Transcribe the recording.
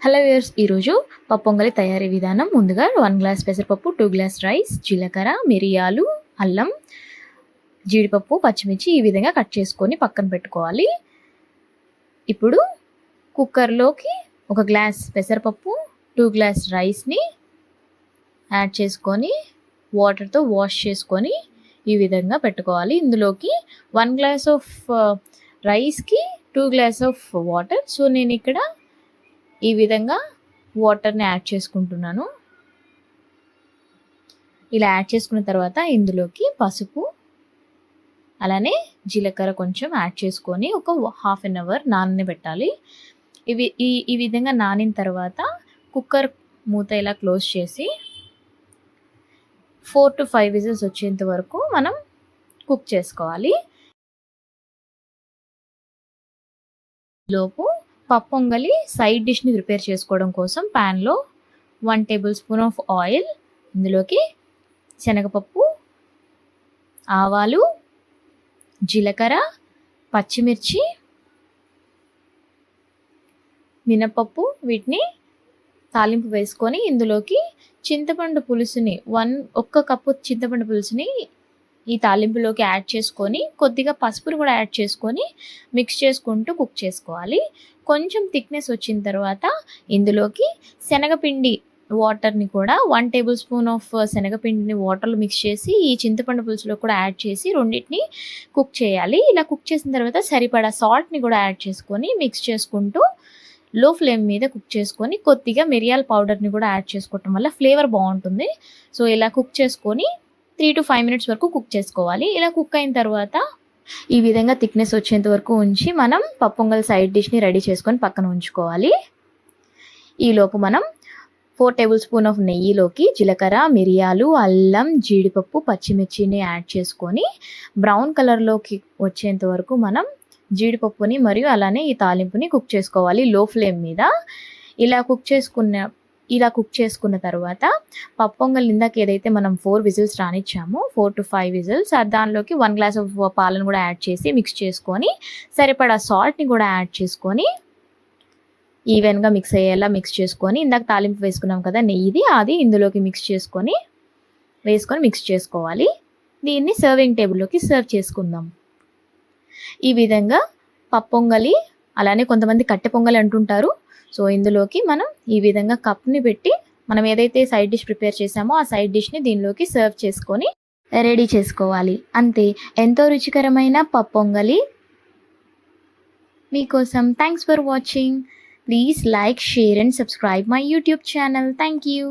Hello viewers ఈరోజు పప్పొంగలి తయారీ విధానం ముందుగా వన్ గ్లాస్ పెసరపప్పు టూ గ్లాస్ రైస్ జీలకర్ర మిరియాలు అల్లం జీడిపప్పు పచ్చిమిర్చి ఈ విధంగా కట్ చేసుకొని పక్కన పెట్టుకోవాలి. ఇప్పుడు కుక్కర్లోకి ఒక గ్లాస్ పెసరపప్పు టూ గ్లాస్ రైస్ని యాడ్ చేసుకొని వాటర్తో వాష్ చేసుకొని ఈ విధంగా పెట్టుకోవాలి. ఇందులోకి వన్ గ్లాస్ ఆఫ్ రైస్కి two glass of water so నేను ఇక్కడ ఈ విధంగా వాటర్ని యాడ్ చేసుకుంటున్నాను. ఇలా యాడ్ చేసుకున్న తర్వాత ఇందులోకి పసుపు అలానే జీలకర్ర కొంచెం యాడ్ చేసుకొని ఒక హాఫ్ అన్ అవర్ నానబెట్టాలి ఇవి ఈ ఈ విధంగా నానిన తర్వాత కుక్కర్ మూత ఇలా క్లోజ్ చేసి ఫోర్ టు ఫైవ్ విజిల్స్ వచ్చేంత వరకు మనం కుక్ చేసుకోవాలి. లోపు పప్పు పొంగలి సైడ్ డిష్ని ప్రిపేర్ చేసుకోవడం కోసం ప్యాన్లో one tablespoon of oil ఇందులోకి శనగపప్పు ఆవాలు జీలకర్ర పచ్చిమిర్చి మినపప్పు వీటిని తాలింపు వేసుకొని ఇందులోకి చింతపండు పులుసుని వన్ ఒక్క కప్పు చింతపండు పులుసుని ఈ తాలింపులోకి యాడ్ చేసుకొని కొద్దిగా పసుపును కూడా యాడ్ చేసుకొని మిక్స్ చేసుకుంటూ కుక్ చేసుకోవాలి. కొంచెం థిక్నెస్ వచ్చిన తర్వాత ఇందులోకి శనగపిండి వాటర్ని కూడా వన్ టేబుల్ స్పూన్ ఆఫ్ శనగపిండిని వాటర్లో మిక్స్ చేసి ఈ చింతపండు పులుసులో కూడా యాడ్ చేసి రెండింటిని కుక్ చేయాలి. ఇలా కుక్ చేసిన తర్వాత సరిపడా సాల్ట్ని కూడా యాడ్ చేసుకొని మిక్స్ చేసుకుంటూ లో ఫ్లేమ్ మీద కుక్ చేసుకొని కొద్దిగా మిరియాల పౌడర్ని కూడా యాడ్ చేసుకోవటం వల్ల ఫ్లేవర్ బాగుంటుంది. సో ఇలా కుక్ చేసుకొని త్రీ టు ఫైవ్ మినిట్స్ వరకు కుక్ చేసుకోవాలి. ఇలా కుక్ అయిన తర్వాత ఈ విధంగా థిక్నెస్ వచ్చేంత వరకు ఉంచి మనం పప్పొంగల్ సైడ్ డిష్ని రెడీ చేసుకొని పక్కన ఉంచుకోవాలి. ఈలోపు మనం ఫోర్ టేబుల్ స్పూన్ ఆఫ్ నెయ్యిలోకి జీలకర్ర మిరియాలు అల్లం జీడిపప్పు పచ్చిమిర్చిని యాడ్ చేసుకొని బ్రౌన్ కలర్లోకి వచ్చేంత వరకు మనం జీడిపప్పుని మరియు అలానే ఈ తాలింపుని కుక్ చేసుకోవాలి. లో ఫ్లేమ్ మీద. ఇలా కుక్ చేసుకున్న ఇలా కుక్ చేసుకున్న తర్వాత పప్పొంగల్ ఇందాక ఏదైతే మనం ఫోర్ విజిల్స్ రానిచ్చామో ఫోర్ టు ఫైవ్ విజిల్స్ దానిలోకి వన్ గ్లాస్ ఆఫ్ పాలను కూడా యాడ్ చేసి మిక్స్ చేసుకొని సరిపడా సాల్ట్ని కూడా యాడ్ చేసుకొని ఈవెన్గా మిక్స్ అయ్యేలా మిక్స్ చేసుకొని ఇందాక తాలింపు వేసుకున్నాం కదా నెయ్యిది అది ఇందులోకి మిక్స్ చేసుకొని వేసుకొని మిక్స్ చేసుకోవాలి. దీన్ని సర్వింగ్ టేబుల్లోకి సర్వ్ చేసుకుందాం. ఈ విధంగా పప్పొంగలి అలానే కొంతమంది కట్టె పొంగలి అంటుంటారు సో ఇందులోకి మనం ఈ విధంగా కప్ని పెట్టి మనం ఏదైతే సైడ్ డిష్ ప్రిపేర్ చేసామో ఆ సైడ్ డిష్ని దీనిలోకి సర్వ్ చేసుకొని రెడీ చేసుకోవాలి. అంతే. ఎంతో రుచికరమైన పప్పొంగలి మీకోసం. Thanks for watching please like share and subscribe my YouTube channel thank you